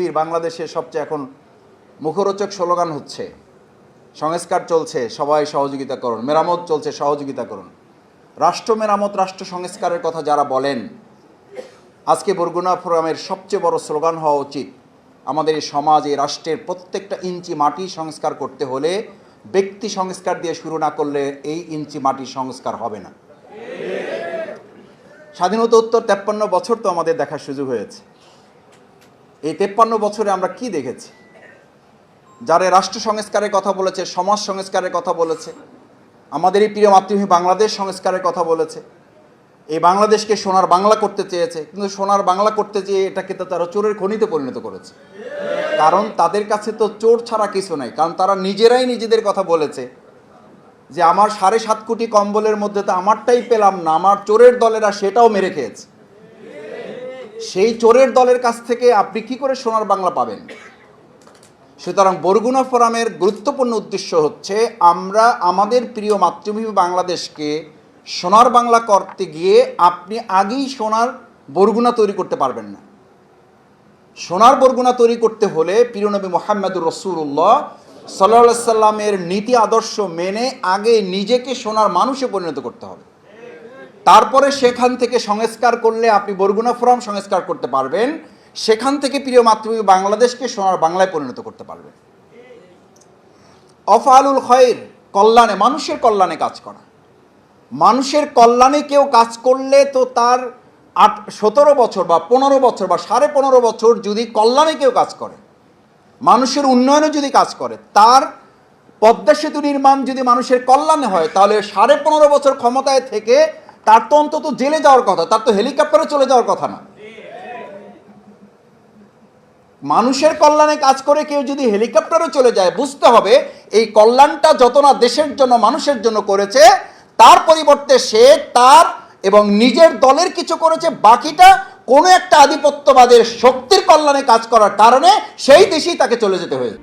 বীর বাংলাদেশে সবচেয়ে এখন মুখরোচক স্লোগান হচ্ছে, সংস্কার চলছে, সবাই সহযোগিতা করুন। মেরামত চলছে, সহযোগিতা করুন। রাষ্ট্র মেরামত, রাষ্ট্র সংস্কারের কথা যারা বলেন, আজকে বরগুনা ফোরামের সবচেয়ে বড় স্লোগান হওয়া উচিত। আমাদের এই সমাজ, এই রাষ্ট্রের প্রত্যেকটা ইঞ্চি মাটি সংস্কার করতে হলে, ব্যক্তি সংস্কার দিয়ে শুরু না করলে এই ইঞ্চি মাটি সংস্কার হবে না। স্বাধীনতা উত্তর তেপ্পান্ন বছর তো আমাদের দেখার সুযোগ হয়েছে। এই তেপ্পান্ন বছরে আমরা কি দেখেছি? যারা রাষ্ট্র সংস্কারের কথা বলেছে, সমাজ সংস্কারের কথা বলেছে, আমাদের এই প্রিয় মাতৃভূমি বাংলাদেশ সংস্কারের কথা বলেছে, এই বাংলাদেশকে সোনার বাংলা করতে চেয়েছে, কিন্তু সোনার বাংলা করতে চেয়ে এটাকে তো তারা চোরের খনিতে পরিণত করেছে। কারণ তাদের কাছে তো চোর ছাড়া কিছু নাই, কারণ তারা নিজেরাই নিজেদের কথা বলেছে যে, আমার সাড়ে সাত কোটি কম্বলের মধ্যে তো আমারটাই পেলাম না, আমার চোরের দলেরা সেটাও মেরে খেয়েছে। সেই চোরের দলের কাছ থেকে আপনি কি করে সোনার বাংলা পাবেন? সুতরাং বরগুনা ফোরামের গুরুত্বপূর্ণ উদ্দেশ্য হচ্ছে, আমরা আমাদের প্রিয় মাতৃভূমি বাংলাদেশকে সোনার বাংলা করতে গিয়ে আপনি আগেই সোনার বরগুনা তৈরি করতে পারবেন না। সোনার বরগুনা তৈরি করতে হলে প্রিয়নবী মোহাম্মদুর রসুল্লাহ সাল্লা সাল্লামের নীতি আদর্শ মেনে আগে নিজেকে সোনার মানুষে পরিণত করতে হবে। তারপরে সেখান থেকে সংস্কার করলে আপনি বরগুনা ফোরাম সংস্কার করতে পারবেন। সেখান থেকে প্রিয় মাতৃভূমি বাংলাদেশকে সোনার বাংলায় পরিণত করতে পারবেন। অফালুল খয়ের কল্যাণে, মানুষের কল্যাণে কাজ করা। মানুষের কল্যাণে কেউ কাজ করলে তো তার আট, সতেরো বছর বা পনেরো বছর বা সাড়ে পনেরো বছর যদি কল্যাণে কেউ কাজ করে, মানুষের উন্নয়নে যদি কাজ করে, তার পদ্মা সেতু নির্মাণ যদি মানুষের কল্যাণে হয়, তাহলে সাড়ে পনেরো বছর ক্ষমতায় থেকে তার তো অন্তত জেলে যাওয়ার কথা, তার তো হেলিকপ্টারে চলে যাওয়ার কথা না। মানুষের কল্যাণে কাজ করে কেউ যদি হেলিকপ্টারে চলে যায়, বুঝতে হবে এই কল্যাণটা যত না দেশের জন্য, মানুষের জন্য করেছে, তার পরিবর্তে সে তার এবং নিজের দলের কিছু করেছে, বাকিটা কোনো একটা আধিপত্যবাদের শক্তির কল্যাণে কাজ করার কারণে সেই দেশেই তাকে চলে যেতে হয়েছে।